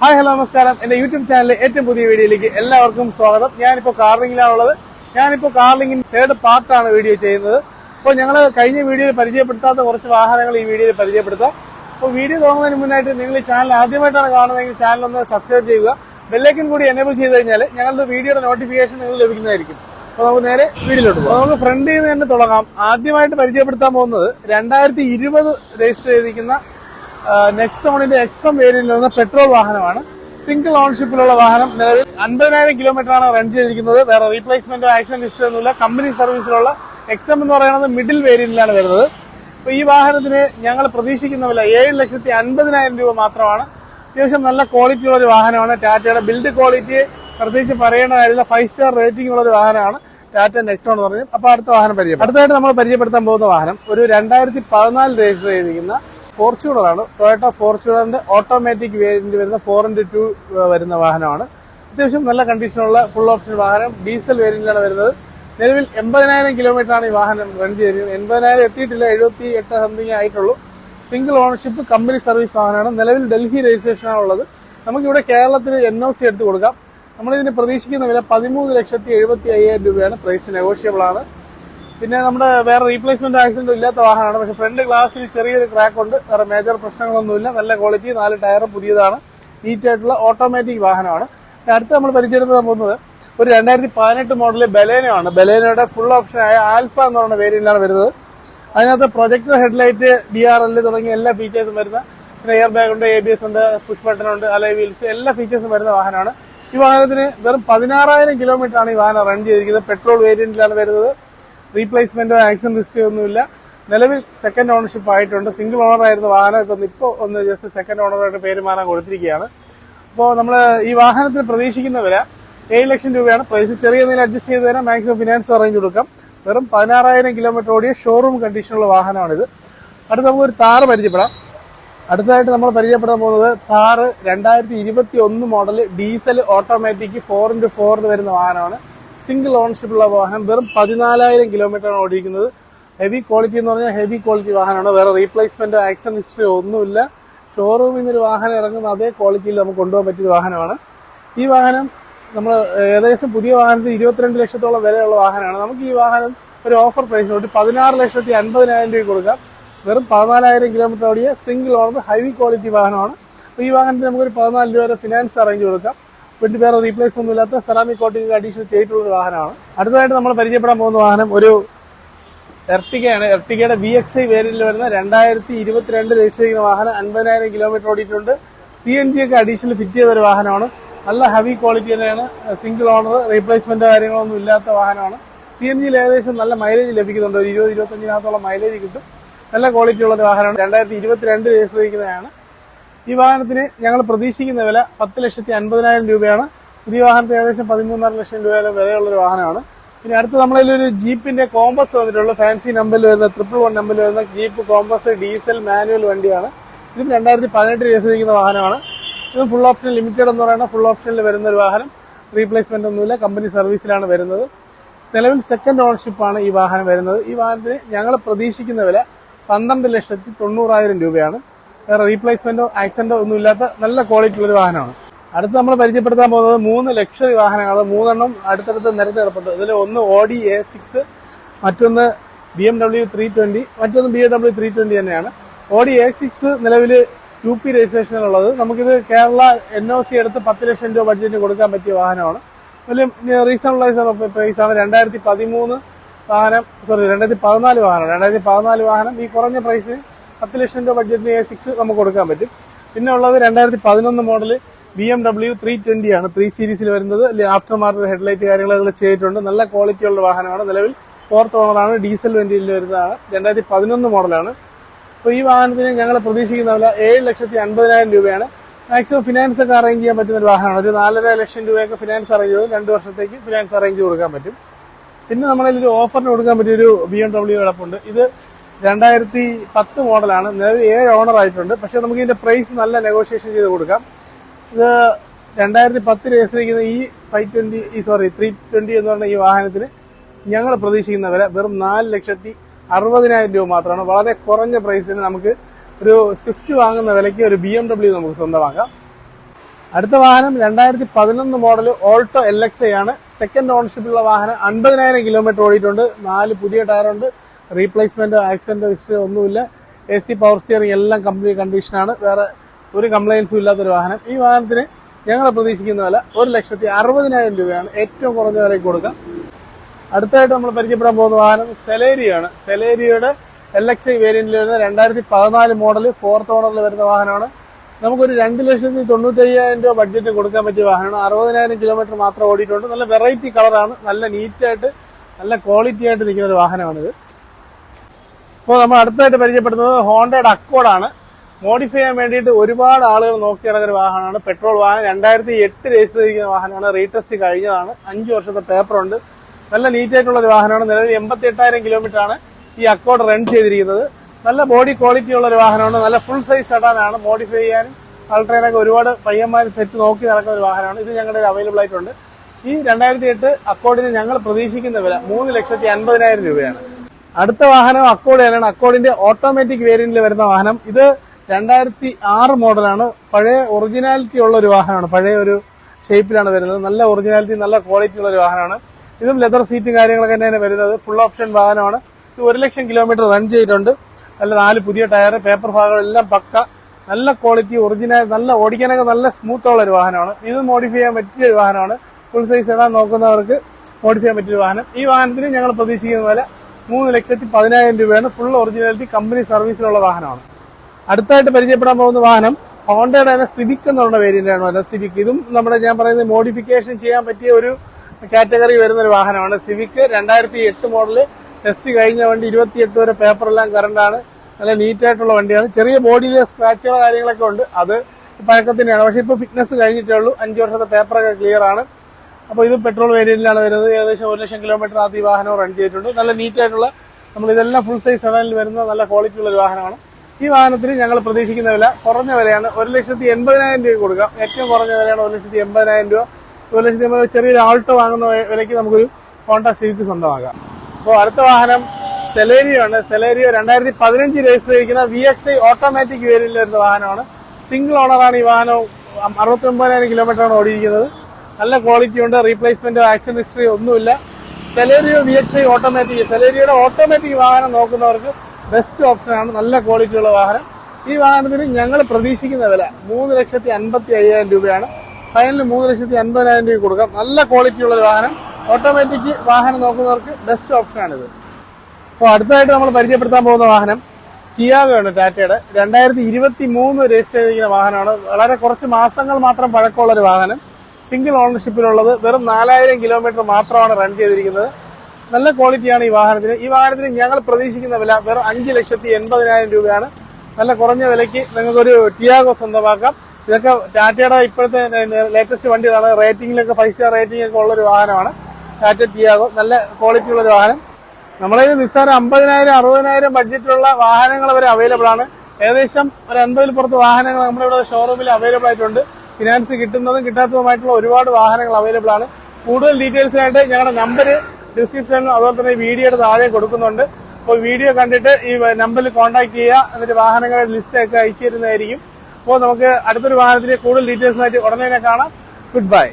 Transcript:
Hi hello നമസ്കാരം. എന്റെ YouTube ചാനലിലെ ഏറ്റവും പുതിയ വീഡിയോയിലേക്ക് എല്ലാവർക്കും സ്വാഗതം. ഞാനിപ്പോൾ കാർലിംഗിലാണുള്ളത്. ഞാനിപ്പോൾ കാർലിംഗിൻ തേർഡ് പാർട്ടാണ് വീഡിയോ ചെയ്യുന്നത്. അപ്പോൾ ഞങ്ങൾ കഴിഞ്ഞ വീഡിയോയിൽ പരിചയപ്പെടുത്താത്ത കുറച്ച് വാഹനങ്ങൾ ഈ വീഡിയോയിൽ പരിചയപ്പെടുത്താം. അപ്പോൾ വീഡിയോ തുടങ്ങുന്നതിന് മുന്നായിട്ട് നിങ്ങൾ ഈ ചാനൽ ആദ്യമായിട്ടാണ് കാണുന്നതെങ്കിൽ ചാനൽ ഒന്ന് സബ്സ്ക്രൈബ് ചെയ്യുക. ബെല്ലൈക്കൻ കൂടി എനേബിൾ ചെയ്ത് കഴിഞ്ഞാൽ ഞങ്ങളുടെ വീഡിയോയുടെ നോട്ടിഫിക്കേഷൻ നിങ്ങൾ ലഭിക്കുന്നതായിരിക്കും. അപ്പോൾ നമുക്ക് നേരെ വീഡിയോയിലോട്ട് പോകാം. നമുക്ക് ഫ്രണ്ട് നിന്ന് തന്നെ തുടങ്ങാം. ആദ്യമായിട്ട് പരിചയപ്പെടുത്താൻ പോകുന്നത് രണ്ടായിരത്തി രജിസ്റ്റർ ചെയ്തിരിക്കുന്ന നെക്സോണിന്റെ എക്സം വേരിയന്റിൽ വരുന്ന പെട്രോൾ വാഹനമാണ്. സിംഗിൾ ഓൺഷിപ്പിലുള്ള വാഹനം നിലവിൽ അൻപതിനായിരം കിലോമീറ്റർ ആണ് റൺ ചെയ്തിരിക്കുന്നത്. വേറെ റീപ്ലേസ്മെന്റോ ആക്സിഡന്റ് ഹിസ്റ്ററി ഒന്നുമില്ല. കമ്പനി സർവീസിലുള്ള എക്സം എന്ന് പറയുന്നത് മിഡിൽ വേരിയന്റിലാണ് വരുന്നത്. അപ്പൊ ഈ വാഹനത്തിന് ഞങ്ങൾ പ്രതീക്ഷിക്കുന്ന വില ഏഴ് ലക്ഷത്തി അൻപതിനായിരം രൂപ മാത്രമാണ്. അത്യാവശ്യം നല്ല ക്വാളിറ്റി ഉള്ള ഒരു വാഹനമാണ്. ടാറ്റയുടെ ബിൽഡ് ക്വാളിറ്റി പ്രത്യേകിച്ച് പറയേണ്ട ഫൈവ് സ്റ്റാർ റേറ്റിംഗ് ഉള്ള ഒരു വാഹനമാണ് ടാറ്റ നെക്സോൺ എന്ന് പറഞ്ഞത് അപ്പൊ അടുത്ത വാഹനം പരിചയം അടുത്തായിട്ട് നമ്മൾ പരിചയപ്പെടുത്താൻ പോകുന്ന വാഹനം ഒരു രണ്ടായിരത്തി പതിനാല് രജിസ്റ്റർ ചെയ്തിരിക്കുന്ന ഫോർച്യൂണർ ആണ് ടൊയോട്ട ഫോർച്യൂണറിന്റെ ഓട്ടോമാറ്റിക് വേരിയന്റ് വരുന്ന ഫോർ ഇന്റു ടു വരുന്ന വാഹനമാണ്. അത്യാവശ്യം നല്ല കണ്ടീഷനുള്ള ഫുൾ ഓപ്ഷൻ വാഹനം. ഡീസൽ വേരിയന്റാണ് വരുന്നത്. നിലവിൽ എൺപതിനായിരം കിലോമീറ്റർ ആണ് ഈ വാഹനം റൺ ചെയ്തിരിക്കുന്നത്. എൺപതിനായിരം എത്തിയിട്ടില്ല എഴുപത്തി എട്ട് സംതിങ് ആയിട്ടുള്ളൂ. സിംഗിൾ ഓണർഷിപ്പ് കമ്പനി സർവീസ് വാഹനമാണ്. നിലവിൽ ഡൽഹി രജിസ്ട്രേഷനാണ് ഉള്ളത്. നമുക്കിവിടെ കേരളത്തിൽ എൻ ഒ സി എടുത്ത് കൊടുക്കാം. നമ്മളിതിന് പ്രതീക്ഷിക്കുന്ന വില പതിമൂന്ന് ലക്ഷത്തി എഴുപത്തി അയ്യായിരം രൂപയാണ്. പ്രൈസ് നെഗോഷ്യബിൾ ആണ്. പിന്നെ നമ്മുടെ വേറെ റീപ്ലേസ്മെന്റ് ആക്സിഡന്റ് ഇല്ലാത്ത വാഹനമാണ്. പക്ഷെ ഫ്രണ്ട് ഗ്ലാസ്സിൽ ചെറിയൊരു ക്രാക്ക് ഉണ്ട്. വേറെ മേജർ പ്രശ്നങ്ങളൊന്നുമില്ല. നല്ല ക്വാളിറ്റി നാല് ടയറും പുതിയതാണ്. നീറ്റ് ആയിട്ടുള്ള ഓട്ടോമാറ്റിക് വാഹനമാണ്. അടുത്ത് നമ്മൾ പരിചയപ്പെടാൻ പോകുന്നത് ഒരു രണ്ടായിരത്തി പതിനെട്ട് മോഡലിൽ ബലേനോ ആണ് ബലേനോയുടെ ഫുൾ ഓപ്ഷൻ ആയ ആൽഫ എന്ന് പറയുന്ന വേരിയന്റാണ് വരുന്നത്. അതിനകത്ത് projector headlight D R L തുടങ്ങിയ എല്ലാ ഫീച്ചേഴ്സും വരുന്ന പിന്നെ എയർ ബാഗ് ഉണ്ട് എ ബി എസ് ഉണ്ട് പുഷ് ബട്ടൺ ഉണ്ട് അലൈ വീൽസ് എല്ലാ ഫീച്ചേഴ്സും വരുന്ന വാഹനമാണ്. ഈ വാഹനത്തിന് വെറും പതിനാറായിരം കിലോമീറ്റർ ആണ് ഈ വാഹനം റൺ ചെയ്തിരിക്കുന്നത്. പെട്രോൾ വേരിയന്റിലാണ് വരുന്നത്. റീപ്ലേസ്മെന്റോ ആക്സിഡന്റ് ഹിസ്റ്ററി ഒന്നുമില്ല നിലവിൽ സെക്കൻഡ് ഓണർഷിപ്പ് ആയിട്ടുണ്ട്. സിംഗിൾ ഓണർ ആയിരുന്ന വാഹനം ഇപ്പം ഇപ്പോൾ ഒന്ന് ജസ്റ്റ് സെക്കൻഡ് ഓണറായിട്ട് പേര് മാറാൻ കൊടുത്തിരിക്കുകയാണ്. അപ്പോൾ നമ്മൾ ഈ വാഹനത്തിന് പ്രതീക്ഷിക്കുന്ന വില ഏഴ് ലക്ഷം രൂപയാണ് പ്രൈസ് ചെറിയ എന്തെങ്കിലും അഡ്ജസ്റ്റ് ചെയ്ത് തരാം. മാക്സിമം ഫിനാൻസ് അറേഞ്ച് കൊടുക്കാം. വെറും പതിനാറായിരം കിലോമീറ്റർ ഓടിയ ഷോറൂം കണ്ടീഷനുള്ള വാഹനമാണിത്. അടുത്ത നമുക്ക് ഒരു താറ് പരിചയപ്പെടാം. അടുത്തതായിട്ട് നമ്മൾ പരിചയപ്പെടാൻ പോകുന്നത് താറ് രണ്ടായിരത്തി ഇരുപത്തി ഒന്ന് model diesel automatic four into ഫോറിൽ വരുന്ന വാഹനമാണ്. സിംഗിൾ ഓണർഷിപ്പുള്ള വാഹനം വെറും പതിനാലായിരം കിലോമീറ്റർ ആണ് ഓടിക്കുന്നത് ഹെവി ക്വാളിറ്റി എന്ന് പറഞ്ഞാൽ ഹെവി ക്വാളിറ്റി വാഹനമാണ്. വേറെ റീപ്ലേസ്മെന്റ് ആക്സിഡന്റ് ഹിസ്റ്ററി ഒന്നുമില്ല. ഷോറൂമിൽ നിന്ന് ഒരു വാഹനം ഇറങ്ങുന്ന അതേ ക്വാളിറ്റിയിൽ നമുക്ക് കൊണ്ടുപോകാൻ പറ്റിയ വാഹനമാണ്. ഈ വാഹനം നമ്മൾ ഏകദേശം പുതിയ വാഹനത്തിന് ഇരുപത്തിരണ്ട് ലക്ഷത്തോളം വിലയുള്ള വാഹനമാണ്. നമുക്ക് ഈ വാഹനം ഒരു ഓഫർ പ്രൈസ് ഒരു പതിനാറ് ലക്ഷത്തി അൻപതിനായിരം രൂപ കൊടുക്കാം. വെറും പതിനാലായിരം കിലോമീറ്റർ ഓടിയ സിംഗിൾ ഓണർ ഹെവി ക്വാളിറ്റി വാഹനമാണ്. അപ്പോൾ ഈ വാഹനത്തിന് നമുക്കൊരു പതിനാല് രൂപ വരെ ഫിനാൻസ് അറേഞ്ച് കൊടുക്കാം. പിന്നെ വേറെ റീപ്ലേസ് ഒന്നും ഇല്ലാത്ത സെറാമിക് കോട്ടിംഗ് അഡീഷണൽ ചെയ്തിട്ടുള്ള ഒരു വാഹനമാണ്. അടുത്തതായിട്ട് നമ്മൾ പരിചയപ്പെടാൻ പോകുന്ന വാഹനം ഒരു എർട്ടിഗയാണ് എർട്ടിഗയുടെ വി എക്സ് ഐ വേരിയന്റിൽ വരുന്ന രണ്ടായിരത്തി ഇരുപത്തിരണ്ട് രജിസ്റ്റർ ചെയ്യുന്ന വാഹനം അൻപതിനായിരം കിലോമീറ്റർ ഓടിയിട്ടുണ്ട്. സി എൻ ജി ഒക്കെ അഡീഷണൽ ഫിറ്റ് ചെയ്ത ഒരു വാഹനമാണ്. നല്ല ഹെവി ക്വാളിറ്റി തന്നെയാണ്. സിംഗിൾ ഓണർ റീപ്ലേസ്മെന്റ് കാര്യങ്ങളൊന്നും ഇല്ലാത്ത വാഹനമാണ്. സി എൻ ജിയിൽ ഏകദേശം നല്ല മൈലേജ് ലഭിക്കുന്നുണ്ട്. ഒരു ഇരുപത് ഇരുപത്തഞ്ചിനകത്തോളം മൈലേജ് കിട്ടും. നല്ല ക്വാളിറ്റി ഉള്ള ഒരു വാഹനമാണ്. രണ്ടായിരത്തി ഇരുപത്തിരണ്ട് രജിസ്റ്റർ ചെയ്യുന്നതാണ് ഈ വാഹനത്തിന് ഞങ്ങൾ പ്രതീക്ഷിക്കുന്ന വില പത്ത് ലക്ഷത്തി അൻപതിനായിരം രൂപയാണ്. പുതിയ വാഹനത്തിന് ഏകദേശം പതിമൂന്നര ലക്ഷം രൂപയുടെ വിലയുള്ള ഒരു വാഹനമാണ്. പിന്നെ അടുത്ത് നമ്മളതിൽ ഒരു ജീപ്പിന്റെ കോമ്പസ് വന്നിട്ടുള്ള. ഫാൻസി നമ്പറിൽ വരുന്ന ട്രിപ്പിൾ വൺ നമ്പറിൽ വരുന്ന ജീപ്പ് കോമ്പസ് ഡീസൽ മാനുവൽ വണ്ടിയാണ്. ഇതും രണ്ടായിരത്തി പതിനെട്ട് രജിസ്റ്റർ വാഹനമാണ്. ഇത് ഫുൾ ഓപ്ഷൻ ലിമിറ്റഡ് എന്ന് പറയുന്ന ഫുൾ ഓപ്ഷനിൽ വരുന്ന ഒരു വാഹനം. റീപ്ലേസ്മെന്റ് ഒന്നുമില്ല. കമ്പനി സർവീസിലാണ് വരുന്നത്. നിലവിൽ സെക്കൻഡ് ഓണർഷിപ്പാണ് ഈ വാഹനം വരുന്നത്. ഈ വാഹനത്തിന് ഞങ്ങൾ പ്രതീക്ഷിക്കുന്ന വില പന്ത്രണ്ട് ലക്ഷത്തി തൊണ്ണൂറായിരം രൂപയാണ്. വേറെ റീപ്ലേസ്മെന്റോ ആക്സിഡന്റോ ഒന്നും ഇല്ലാത്ത നല്ല ക്വാളിറ്റി ഉള്ള ഒരു വാഹനമാണ്. അടുത്ത് നമ്മൾ പരിചയപ്പെടുത്താൻ പോകുന്നത് മൂന്ന് ലക്ഷറി വാഹനങ്ങൾ മൂന്നെണ്ണം അടുത്തടുത്ത് നിരത്തി കിടപ്പുണ്ട്. ഇതിൽ ഒന്ന് ഓഡി എ സിക്സ് മറ്റൊന്ന് B M W three twenty മറ്റൊന്ന് B M W three twenty തന്നെയാണ്. ഓഡി എ സിക്സ് നിലവിൽ യു പി രജിസ്ട്രേഷനിലുള്ളത് നമുക്കിത് കേരള എൻ ഒ സി എടുത്ത് പത്ത് ലക്ഷം രൂപ ബഡ്ജറ്റിന് കൊടുക്കാൻ പറ്റിയ വാഹനമാണ്. വലിയ പ്രൈസ് ആണ്. രണ്ടായിരത്തി പതിമൂന്ന് വാഹനം സോറി രണ്ടായിരത്തി പതിനാല് വാഹനം. രണ്ടായിരത്തി പതിനാല് വാഹനം ഈ കുറഞ്ഞ പ്രൈസിന് പത്ത് ലക്ഷം രൂപ ബഡ്ജറ്റിന് എ സിക്സ് നമുക്ക് കൊടുക്കാൻ പറ്റും. പിന്നെ ഉള്ളത് രണ്ടായിരത്തി പതിനൊന്ന് model B M W three twenty ആണ് ത്രീ സീരീസിൽ വരുന്നത്. ആഫ്റ്റർ മാർക്കറ്റ് ഹെഡ്ലൈറ്റ് കാര്യങ്ങളൊക്കെ ചെയ്തിട്ടുണ്ട്. നല്ല ക്വാളിറ്റിയുള്ള വാഹനമാണ്. നിലവിൽ ഫോർത്ത് ഓണറാണ് ഡീസൽ വെന്റിയിൽ വരുന്നതാണ്. രണ്ടായിരത്തി പതിനൊന്ന് മോഡലാണ് അപ്പോൾ ഈ വാഹനത്തിന് ഞങ്ങൾ പ്രതീക്ഷിക്കുന്ന വില ഏഴ് ലക്ഷത്തി അൻപതിനായിരം രൂപയാണ്. മാക്സിമം ഫിനാൻസ് ഒക്കെ അറേഞ്ച് ചെയ്യാൻ പറ്റുന്ന ഒരു വാഹനമാണ്. ഒരു നാലര ലക്ഷം രൂപയൊക്കെ ഫിനാൻസ് അറേഞ്ച് ചെയ്തു രണ്ട് വർഷത്തേക്ക് ഫിനാൻസ് അറേഞ്ച് കൊടുക്കാൻ പറ്റും. പിന്നെ നമ്മളതിൽ ഒരു ഓഫറിന് കൊടുക്കാൻ പറ്റിയ ഒരു ബി എം ഡബ്ല്യു കിടപ്പുണ്ട് ഇത് രണ്ടായിരത്തി പത്ത് മോഡലാണ്. നിലവിൽ ഏഴ് ഓണർ ആയിട്ടുണ്ട്. പക്ഷെ നമുക്ക് ഇതിന്റെ പ്രൈസ് നല്ല നെഗോഷിയേഷൻ ചെയ്ത് കൊടുക്കാം. ഇത് രണ്ടായിരത്തി പത്തിൽ രജിസ്റ്റർ ഈ ഫൈവ് ട്വന്റി ഈ സോറി ത്രീ ട്വന്റി എന്ന് പറഞ്ഞ ഈ വാഹനത്തിന് ഞങ്ങൾ പ്രതീക്ഷിക്കുന്ന വില വെറും നാല് ലക്ഷത്തി അറുപതിനായിരം രൂപ മാത്രമാണ്. വളരെ കുറഞ്ഞ പ്രൈസിന് നമുക്ക് ഒരു സ്വിഫ്റ്റ് വാങ്ങുന്ന വിലയ്ക്ക് ഒരു ബി എം ഡബ്ല്യു നമുക്ക് സ്വന്തമാക്കാം. അടുത്ത വാഹനം രണ്ടായിരത്തി പതിനൊന്ന് മോഡൽ ഓൾട്ടോ എൽ എക്സ് ആണ്. സെക്കൻഡ് ഓണർഷിപ്പിലുള്ള വാഹനം അൻപതിനായിരം കിലോമീറ്റർ ഓടിയിട്ടുണ്ട്. നാല് പുതിയ ടയറുണ്ട് റീപ്ലേസ്മെന്റ് ആക്സിഡന്റ് ഹിസ്റ്ററി ഒന്നുമില്ല. എ സി പവർ സ്റ്റിയറിംഗ് എല്ലാം കംപ്ലീറ്റ് കണ്ടീഷനാണ്. വേറെ ഒരു കംപ്ലൈൻസും ഇല്ലാത്തൊരു വാഹനം. ഈ വാഹനത്തിന് ഞങ്ങൾ പ്രതീക്ഷിക്കുന്ന വില ഒരു ലക്ഷത്തി അറുപതിനായിരം രൂപയാണ്. ഏറ്റവും കുറഞ്ഞ വിലയ്ക്ക് കൊടുക്കാം. അടുത്തായിട്ട് നമ്മൾ പരിചയപ്പെടാൻ പോകുന്ന വാഹനം സെലേരിയാണ്. സെലേരിയുടെ എൽ എക്സ് ഐ വേരിയന്റിൽ വരുന്ന രണ്ടായിരത്തി പതിനാല് മോഡൽ ഫോർത്ത് ഓണറിൽ വരുന്ന വാഹനമാണ്. നമുക്കൊരു രണ്ട് ലക്ഷത്തി തൊണ്ണൂറ്റി അയ്യായിരം രൂപ ബഡ്ജറ്റ് കൊടുക്കാൻ പറ്റിയ വാഹനമാണ്. അറുപതിനായിരം കിലോമീറ്റർ മാത്രം ഓടിയിട്ടുണ്ട്. നല്ല വെറൈറ്റി കളറാണ് നല്ല നീറ്റായിട്ട് നല്ല ക്വാളിറ്റി ആയിട്ട് നിൽക്കുന്ന ഒരു വാഹനമാണിത്. ഇപ്പോൾ നമ്മൾ അടുത്തായിട്ട് പരിചയപ്പെടുന്നത് ഹോണ്ടയുടെ അക്കോഡാണ്. മോഡിഫൈ ചെയ്യാൻ വേണ്ടിയിട്ട് ഒരുപാട് ആളുകൾ നോക്കി നടക്കുന്ന ഒരു വാഹനമാണ്. പെട്രോൾ വാഹനം. രണ്ടായിരത്തി എട്ട് രജിസ്റ്റർ ചെയ്തിരിക്കുന്ന വാഹനമാണ്. റീടെസ്റ്റ് കഴിഞ്ഞതാണ്. അഞ്ച് വർഷത്തെ പേപ്പറുണ്ട് നല്ല നീറ്റായിട്ടുള്ള ഒരു വാഹനമാണ്. നിലവിൽ എൺപത്തി എട്ടായിരം കിലോമീറ്റർ ആണ് ഈ അക്കോഡ് റൺ ചെയ്തിരിക്കുന്നത്. നല്ല ബോഡി ക്വാളിറ്റി ഉള്ള ഒരു വാഹനമാണ്. നല്ല ഫുൾ സൈസ് സെഡാനാണ് മോഡിഫൈ ചെയ്യാനും അൾട്രേനൊക്കെ ഒരുപാട് പയ്യന്മാർ സെറ്റ് നോക്കി നടക്കുന്ന ഒരു വാഹനമാണ്. ഇത് ഞങ്ങളുടെ അവൈലബിൾ ആയിട്ടുണ്ട്. ഈ രണ്ടായിരത്തി എട്ട് അക്കോഡിന് ഞങ്ങൾ പ്രതീക്ഷിക്കുന്ന വില മൂന്ന് ലക്ഷത്തി അൻപതിനായിരം രൂപയാണ്. അടുത്ത വാഹനം അക്കോഡ് തന്നെയാണ് അക്കോഡിന്റെ ഓട്ടോമാറ്റിക് വേരിയന്റിൽ വരുന്ന വാഹനം. ഇത് രണ്ടായിരത്തി ആറ് മോഡലാണ്. പഴയ ഒറിജിനാലിറ്റി ഉള്ള ഒരു വാഹനമാണ്. പഴയ ഒരു ഷേപ്പിലാണ് വരുന്നത്. നല്ല ഒറിജിനാലിറ്റി നല്ല ക്വാളിറ്റി ഉള്ള ഒരു വാഹനമാണ്. ഇതും ലെതർ സീറ്റും കാര്യങ്ങളൊക്കെ തന്നെയാണ് വരുന്നത്. ഫുൾ ഓപ്ഷൻ വാഹനമാണ്. ഇത് ഒരു ലക്ഷം കിലോമീറ്റർ റൺ ചെയ്തിട്ടുണ്ട്. നല്ല നാല് പുതിയ ടയർ പേപ്പർ ഭാഗങ്ങളെല്ലാം പക്ക. നല്ല ക്വാളിറ്റി ഒറിജിനൽ നല്ല ഓടിക്കാനൊക്കെ നല്ല സ്മൂത്ത് ഉള്ള ഒരു വാഹനമാണ്. ഇത് മോഡിഫൈ ചെയ്യാൻ പറ്റിയ ഒരു വാഹനമാണ്. ഫുൾ സൈസ് ഇടാൻ നോക്കുന്നവർക്ക് മോഡിഫൈ ചെയ്യാൻ പറ്റിയ വാഹനം. ഈ വാഹനത്തിന് ഞങ്ങൾ പ്രതീക്ഷിക്കുന്ന പോലെ മൂന്ന് ലക്ഷത്തി പതിനായിരം രൂപയാണ് ഫുൾ ഒറിജിനാലിറ്റി കമ്പനി സർവീസിലുള്ള വാഹനമാണ്. അടുത്തായിട്ട് പരിചയപ്പെടാൻ പോകുന്ന വാഹനം ഹോണ്ടയുടെ തന്നെ സിവിക് എന്നുള്ള വേരിയന്റ് ആണ് വരുന്നത് സിവിക് ഇതും നമ്മുടെ ഞാൻ പറയുന്നത് മോഡിഫിക്കേഷൻ ചെയ്യാൻ പറ്റിയ ഒരു കാറ്റഗറി വരുന്ന ഒരു വാഹനമാണ്. സിവിക് രണ്ടായിരത്തി എട്ട് മോഡൽ ടെസ്റ്റ് കഴിഞ്ഞ വണ്ടി ഇരുപത്തിയെട്ട് വരെ പേപ്പറെല്ലാം കറണ്ടാണ് നല്ല നീറ്റ് ആയിട്ടുള്ള വണ്ടിയാണ്. ചെറിയ ബോഡിയിലെ സ്ക്രാച്ചുകൾ കാര്യങ്ങളൊക്കെ ഉണ്ട്. അത് പഴക്കത്തിനെയാണ്. പക്ഷെ ഇപ്പൊ ഫിറ്റ്നസ് കഴിഞ്ഞിട്ടേ ഉള്ളൂ. അഞ്ച് വർഷത്തെ പേപ്പറൊക്കെ ക്ലിയർ ആണ്. അപ്പോൾ ഇത് പെട്രോൾ വേരിയന്റിലാണ് വരുന്നത്. ഏകദേശം ഒരു ലക്ഷം കിലോമീറ്റർ ആദ്യ വാഹനം റൺ ചെയ്തിട്ടുണ്ട്. നല്ല നീറ്റ് ആയിട്ടുള്ള നമ്മൾ ഇതെല്ലാം ഫുൾ സൈസ് സെഡനിൽ വരുന്ന നല്ല ക്വാളിറ്റി ഉള്ള ഒരു വാഹനമാണ്. ഈ വാഹനത്തിന് ഞങ്ങൾ പ്രതീക്ഷിക്കുന്ന വില കുറഞ്ഞ വിലയാണ്. ഒരു ലക്ഷത്തി എൺപതിനായിരം രൂപ കൊടുക്കാം. ഏറ്റവും കുറഞ്ഞ വിലയാണ് ഒരു ലക്ഷത്തി എൺപതിനായിരം രൂപ. ഒരു ലക്ഷത്തി എൺപത് ചെറിയൊരു ആൾട്ടോ വാങ്ങുന്ന വിലയ്ക്ക് നമുക്കൊരു ഹോണ്ട സിവിക്ക് സ്വന്തമാക്കാം. അപ്പോൾ അടുത്ത വാഹനം സെലേരിയോ ആണ് സെലേരിയോ രണ്ടായിരത്തി പതിനഞ്ച് രജിസ്റ്റർ ചെയ്തിരിക്കുന്ന വി എക്സ് ഐ ഓട്ടോമാറ്റിക് വേരിയന്റിൽ വരുന്ന വാഹനമാണ്. സിംഗിൾ ഓണറാണ് ഈ വാഹനം. അറുപത്തി ഒമ്പതിനായിരം കിലോമീറ്ററാണ് ഓടിയിരിക്കുന്നത്. നല്ല ക്വാളിറ്റി ഉണ്ട്. റീപ്ലേസ്മെന്റ് ആക്സിഡന്റ് ഹിസ്റ്ററി ഒന്നുമില്ല. Celerio V X I automatic സെലേരിയോയുടെ automatic വാഹനം നോക്കുന്നവർക്ക് ബെസ്റ്റ് ഓപ്ഷനാണ് നല്ല ക്വാളിറ്റി ഉള്ള വാഹനം. ഈ വാഹനത്തിന് ഞങ്ങൾ പ്രതീക്ഷിക്കുന്ന വില മൂന്ന് ലക്ഷത്തി അൻപത്തി അയ്യായിരം രൂപയാണ്. ഫൈനൽ മൂന്ന് ലക്ഷത്തി അൻപതിനായിരം രൂപ കൊടുക്കാം. നല്ല ക്വാളിറ്റി ഉള്ള ഒരു വാഹനം. ഓട്ടോമാറ്റിക് വാഹനം നോക്കുന്നവർക്ക് ബെസ്റ്റ് ഓപ്ഷനാണിത് അപ്പോൾ അടുത്തതായിട്ട് നമ്മൾ പരിചയപ്പെടുത്താൻ പോകുന്ന വാഹനം ടിയാഗോ ആണ് ടാറ്റയുടെ രണ്ടായിരത്തി ഇരുപത്തി മൂന്ന് രജിസ്റ്റർ ചെയ്തിരിക്കുന്ന വാഹനമാണ്. വളരെ കുറച്ച് മാസങ്ങൾ മാത്രം പഴക്കമുള്ള ഒരു വാഹനം. സിംഗിൾ ഓണർഷിപ്പിലുള്ളത് വെറും നാലായിരം കിലോമീറ്റർ മാത്രമാണ് റൺ ചെയ്തിരിക്കുന്നത്. നല്ല ക്വാളിറ്റിയാണ് ഈ വാഹനത്തിന്. ഈ വാഹനത്തിന് ഞങ്ങൾ പ്രതീക്ഷിക്കുന്ന വില വെറും അഞ്ച് ലക്ഷത്തി എൺപതിനായിരം രൂപയാണ്. നല്ല കുറഞ്ഞ വിലയ്ക്ക് നിങ്ങൾക്കൊരു ടിയാഗോ സ്വന്തമാക്കാം. ഇതൊക്കെ ടാറ്റയുടെ ഇപ്പോഴത്തെ ലേറ്റസ്റ്റ് വണ്ടികളാണ് റേറ്റിംഗിലൊക്കെ ഫൈവ് സ്റ്റാർ റേറ്റിംഗ് ഒക്കെ ഉള്ള ഒരു വാഹനമാണ്. ടാറ്റ ടിയാഗോ. നല്ല ക്വാളിറ്റി ഉള്ള ഒരു വാഹനം. നമ്മളെ നിസ്സാരം അമ്പതിനായിരം അറുപതിനായിരം ബഡ്ജറ്റിലുള്ള വാഹനങ്ങൾ വരെ അവൈലബിൾ ആണ്. ഏകദേശം ഒരു അൻപതിൽ പുറത്ത് വാഹനങ്ങൾ നമ്മുടെ ഇവിടെ ഷോറൂമിൽ അവൈലബിൾ ആയിട്ടുണ്ട്. ഫിനാൻസ് കിട്ടുന്നതും കിട്ടാത്തതുമായിട്ടുള്ള ഒരുപാട് വാഹനങ്ങൾ അവൈലബിൾ ആണ്. കൂടുതൽ ഡീറ്റെയിൽസിനായിട്ട് ഞങ്ങളുടെ നമ്പർ ഡിസ്ക്രിപ്ഷനിലും അതുപോലെ തന്നെ വീഡിയോയുടെ താഴെ കൊടുക്കുന്നുണ്ട്. അപ്പോൾ വീഡിയോ കണ്ടിട്ട് ഈ നമ്പറിൽ കോൺടാക്ട് ചെയ്യുക. എന്നിട്ട് വാഹനങ്ങളുടെ ലിസ്റ്റ് ഒക്കെ അയച്ചു തരുന്നതായിരിക്കും. അപ്പോൾ നമുക്ക് അടുത്തൊരു വാഹനത്തിന്റെ കൂടുതൽ ഡീറ്റെയിൽസിനായിട്ട് ഉടനെ തന്നെ കാണാം. Good bye